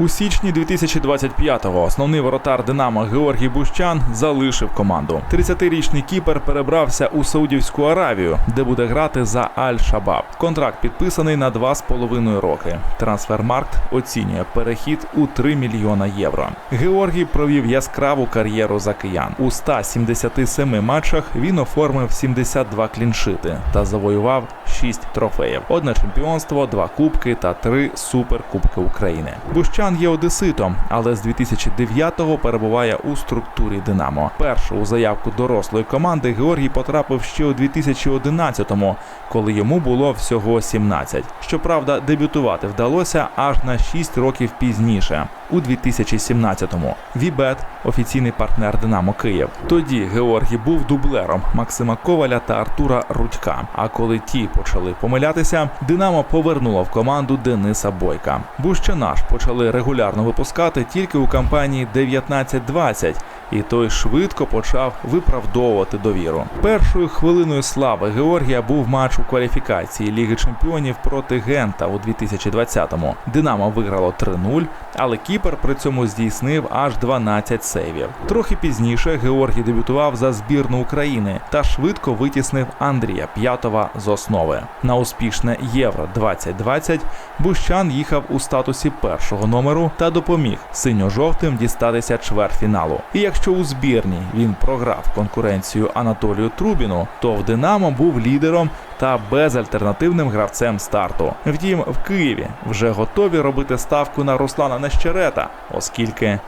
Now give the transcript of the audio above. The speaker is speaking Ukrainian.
У січні 2025-го основний воротар Динамо Георгій Бущан залишив команду. 30-річний кіпер перебрався у Саудівську Аравію, де буде грати за Аль-Шабаб. Контракт підписаний на 2,5 роки. Трансфермаркт оцінює перехід у 3 мільйона євро. Георгій провів яскраву кар'єру за киян. У 177 матчах він оформив 72 кліншити та завоював 6 трофеїв: одне чемпіонство, два кубки та три суперкубки України. Бущан є одеситом, але з 2009-го перебуває у структурі Динамо. Першу у заявку дорослої команди Георгій потрапив ще у 2011-му, коли йому було всього 17. Щоправда, дебютувати вдалося аж на 6 років пізніше, у 2017-му. Вібет офіційний партнер Динамо Київ. Тоді Георгій був дублером Максима Коваля та Артура Рудька. А коли ті почали помилятися, Динамо повернуло в команду Дениса Бойка. Бущана ж почали регулярно випускати тільки у кампанії 19-20, і той швидко почав виправдовувати довіру. Першою хвилиною слави Георгія був матч у кваліфікації Ліги Чемпіонів проти Гента у 2020-му. Динамо виграло 3-0, але кіпер при цьому здійснив аж 12 сейвів. Трохи пізніше Георгій дебютував за збірну України та швидко витіснив Андрія П'ятова з основи. На успішне Євро 2020 Бущан їхав у статусі першого номеру та допоміг синьо-жовтим дістатися чвертьфіналу. І якщо у збірній він програв конкуренцію Анатолію Трубіну, то в Динамо був лідером та безальтернативним гравцем старту. Втім, в Києві вже готові робити ставку на Руслана Нещерета, оскільки